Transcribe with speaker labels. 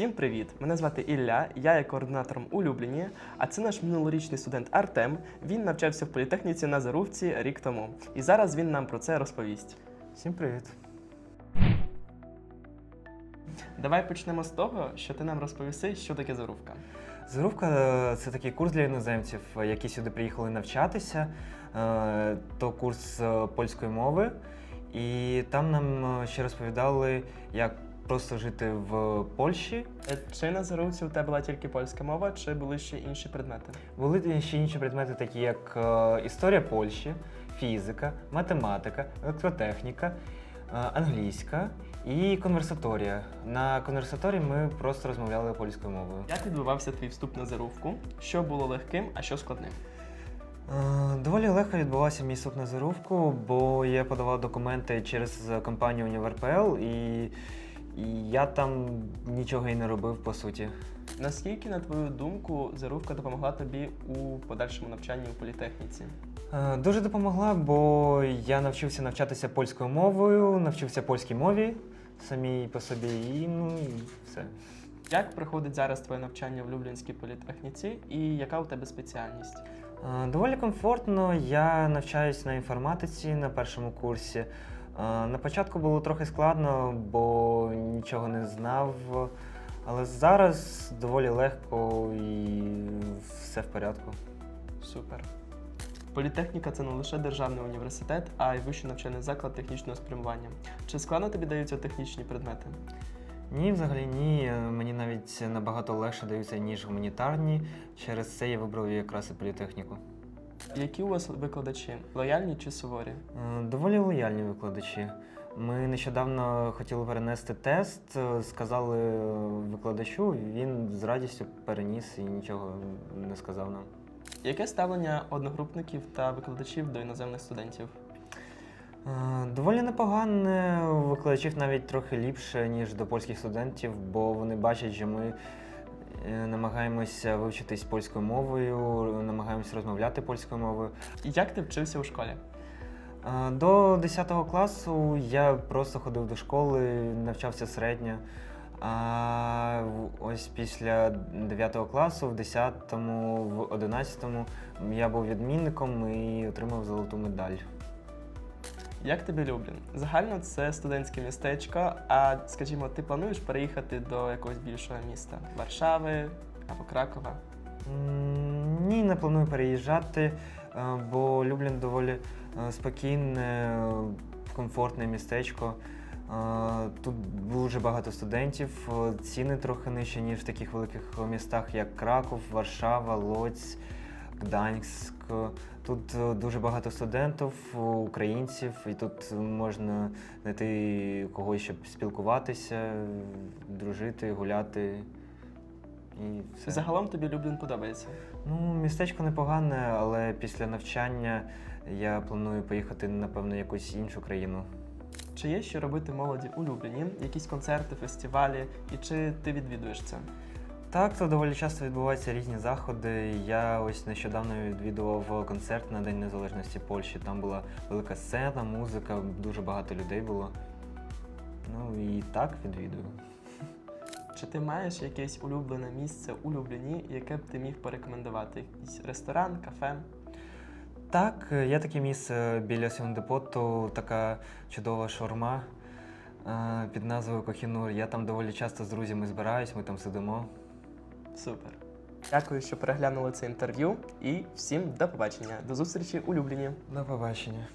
Speaker 1: Всім привіт! Мене звати Ілля, я є координатором улюблені, а це наш минулорічний студент Артем. Він навчався в політехніці на Зарувці рік тому. І зараз він нам про це розповість.
Speaker 2: Всім привіт.
Speaker 1: Давай почнемо з того, що ти нам розповіси, що таке.
Speaker 2: Зарубка е, це такий курс для іноземців, які сюди приїхали навчатися. Е, То курс е, польської мови. І там нам е, ще розповідали, як просто жити в Польщі.
Speaker 1: Е, Чи на Зарувці у тебе була тільки польська мова, чи були ще інші предмети?
Speaker 2: Були ще інші предмети, такі як е, історія Польщі, фізика, математика, електротехніка, е, англійська і конверсаторія. На конверсаторії ми просто розмовляли польською мовою.
Speaker 1: Як відбувався твій вступ на Зарувку? Що було легким, а що складним?
Speaker 2: Доволі легко відбувався мій суп на зарубку, бо я подавав документи через компанію Універпл і, і я там нічого і не робив по суті.
Speaker 1: Наскільки, на твою думку, Зарувка допомогла тобі у подальшому навчанні у політехніці?
Speaker 2: Е, Дуже допомогла, бо я навчився навчатися польською мовою, навчився польській мові самій по собі, і ну і все.
Speaker 1: Як проходить зараз твоє навчання в Люблінській політехніці і яка у тебе спеціальність?
Speaker 2: Е, Доволі комфортно. Я навчаюсь на інформатиці на першому курсі. Е, На початку було трохи складно, бо нічого не знав. Але зараз доволі легко і все в порядку.
Speaker 1: Супер. Політехніка це не лише державний університет, а й вищий навчальний заклад технічного спрямування. Чи складно тобі даються технічні предмети?
Speaker 2: Ні, взагалі ні. Мені навіть набагато легше даються, ніж гуманітарні. Через це я вибрав якраз і політехніку.
Speaker 1: Які у вас викладачі? Лояльні чи суворі?
Speaker 2: Е, Доволі лояльні викладачі. Ми нещодавно хотіли перенести тест, е, сказали е, викладачу, він з радістю переніс і нічого не сказав нам.
Speaker 1: Яке ставлення одногрупників та викладачів до іноземних студентів?
Speaker 2: Доволі непогане, у викладачів навіть трохи ліпше, ніж до польських студентів, бо вони бачать, що ми намагаємося вивчитись польською мовою, намагаємося розмовляти польською мовою.
Speaker 1: Як ти вчився у школі?
Speaker 2: Е, До 10 класу я просто ходив до школи, навчався середньо. А ось після 9 класу, в 10-му, в 11-му я був відмінником і отримав золоту медаль.
Speaker 1: Як тобі Люблін? Загально це студентське містечко, а скажімо, ти плануєш переїхати до якогось більшого міста Варшави або Кракова?
Speaker 2: Ні, не планую переїжджати, е, бо Люблін доволі е, спокійне, е, комфортне містечко. Тут дуже багато студентів, ціни трохи нижчі, ніж в таких великих містах, як Краков, Варшава, Лоць, Гданськ. Тут е, дуже багато студентів, е, українців, і тут можна знайти когось, щоб спілкуватися, дружити, гуляти. І все.
Speaker 1: Загалом тобі Люблін подобається.
Speaker 2: Ну, містечко непогане, але після навчання я планую поїхати, напевно, в якусь іншу країну.
Speaker 1: Чи є що робити молоді у Любліні? Якісь концерти, фестивалі, і чи ти відвідуєш це?
Speaker 2: Так, то доволі часто відбуваються різні заходи. Я ось нещодавно відвідував концерт на День Незалежності Польщі. Там була велика сцена, музика, дуже багато людей було. Ну і так відвідую.
Speaker 1: Чи ти маєш якесь улюблене місце у Любліні, яке б ти міг порекомендувати? Якийсь ресторан, кафе?
Speaker 2: Так, є таке місце біля Сюндепоту, така чудова шаурма е, під назвою Кохінур. Я там доволі часто з друзями збираюсь, ми там сидимо.
Speaker 1: Супер. Дякую, що переглянули це інтерв'ю, і всім до побачення. До зустрічі улюблені.
Speaker 2: До побачення.